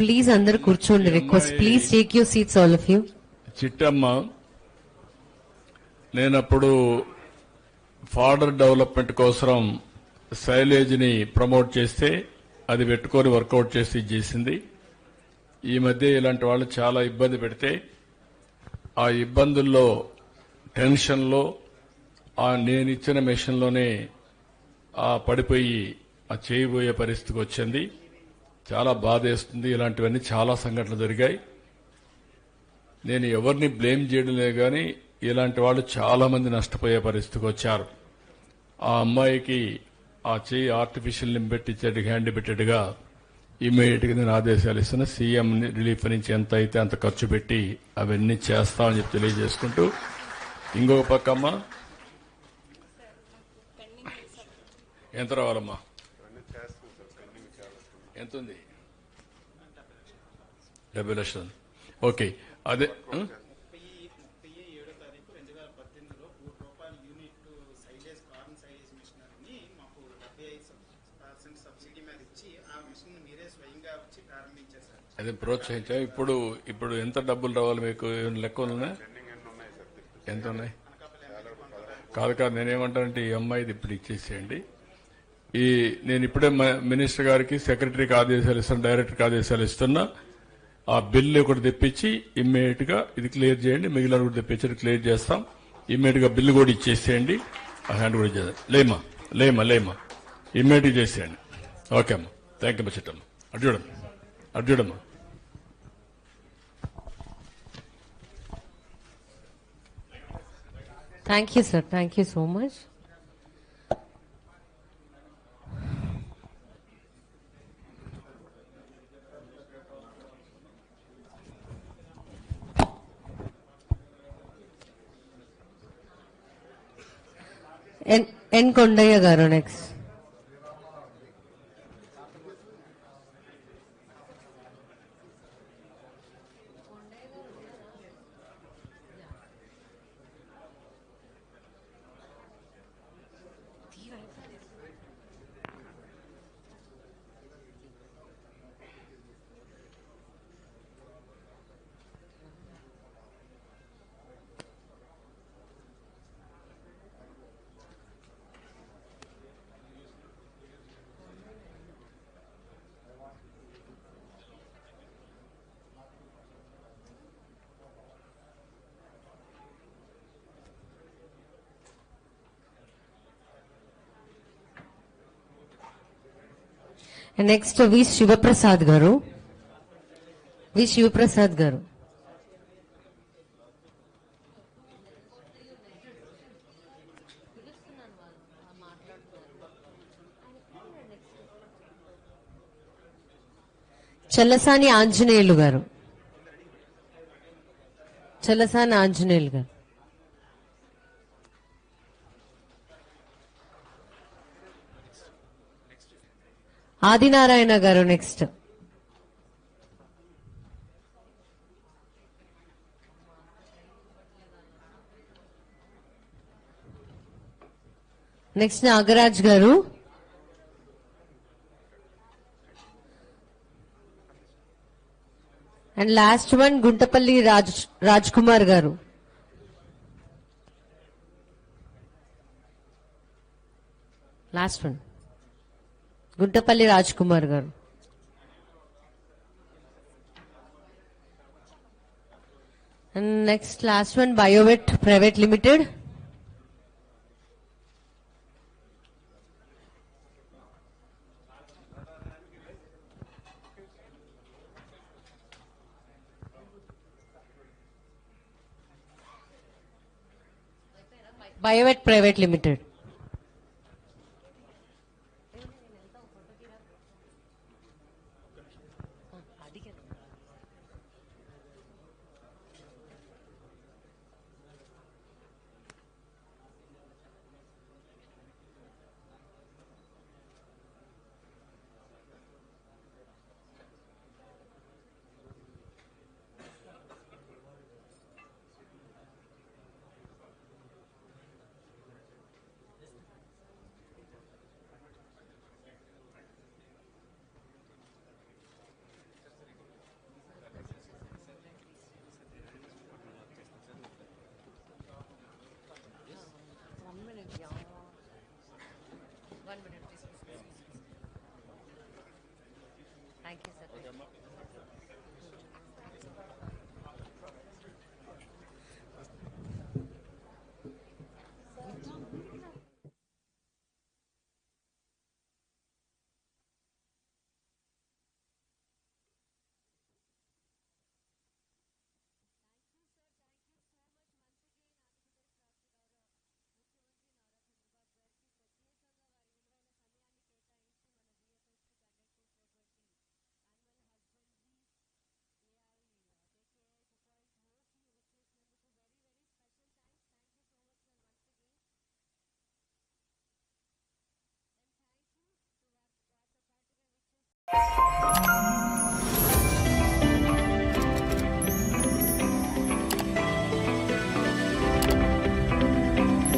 Please అందరు కూర్చోండి request please take you seats all of you Chittamma నేనప్పుడు fodder development కోసం శైలేజ్ని ప్రమోట్ చేస్తే అది పెట్టుకొని వర్కౌట్ చేసి ఇది చేసింది. ఈ మధ్య ఇలాంటి వాళ్ళు చాలా ఇబ్బంది పెడితే ఆ ఇబ్బందుల్లో టెన్షన్లో ఆ నేను ఇచ్చిన మెషిన్లోనే ఆ పడిపోయి ఆ చేయబోయే పరిస్థితికి వచ్చింది. చాలా బాధేస్తుంది. ఇలాంటివన్నీ చాలా సంఘటనలు జరిగాయి. నేను ఎవరిని బ్లేమ్ చేయడం లేదు కానీ ఇలాంటి వాళ్ళు చాలామంది నష్టపోయే పరిస్థితికి వచ్చారు. ఆ అమ్మాయికి ఆ చేయి ఆర్టిఫిషియల్ లింబ్ హ్యాండ్ పెట్టాడుగా ఇమీడియట్గా నేను ఆదేశాలు ఇస్తున్న. సీఎం రిలీఫ్ నుంచి ఎంత అయితే అంత ఖర్చు పెట్టి అవన్నీ చేస్తామని చెప్పి తెలియజేసుకుంటూ ఇంకొక పక్క ఎంత రావాలమ్మా? ఎంత ఉంది డెబ్బై లక్షలు. ఓకే. అదే అది ప్రోత్సహించా. ఇప్పుడు ఇప్పుడు ఎంత డబ్బులు రావాలి మీకు? లెక్క ఉన్నాయి ఎంత ఉన్నాయి? కాదు కాదు నేనేమంటానంటే ఈ అమ్మాయిది ఇప్పుడు ఇచ్చేసేయండి. ఈ నేను ఇప్పుడే మ- మినిస్టర్ గారికి సెక్రటరీకి ఆదేశాలు ఇస్తాను డైరెక్టర్కి ఆదేశాలు ఇస్తున్నా. ఆ బిల్లు ఒకటి తెప్పించి ఇమ్మీడియట్గా ఇది క్లియర్ చేయండి. మిగిలిన కూడా తెప్పించి క్లియర్ చేస్తాం. ఇమ్మీడియట్గా బిల్లు కూడా ఇచ్చేసేయండి. ఆ హ్యాండ్ కూడా చేద్దాం లేమా లేమా లేమా ఇమ్మీడియట్ చేసేయండి. ఓకే అమ్మా. థ్యాంక్ యూ అమ్మా అటు చూడమ్మా. అటు చూడమ్మా. Thank you sir thank you so much N, N Kondaya Garu next. Next V Sivaprasad garu V Sivaprasad గారు చల్లసాని ఆంజనేయులు గారు. చల్లసాని ఆంజనేయులు గారు. ఆదినారాయణ గారు next. Next Nagaraj garu. And last one Guntapalli Raj Raj Kumar garu. Last one. Guntapalli Raj Kumar garu and next last one Biovet private limited Biovet private limited you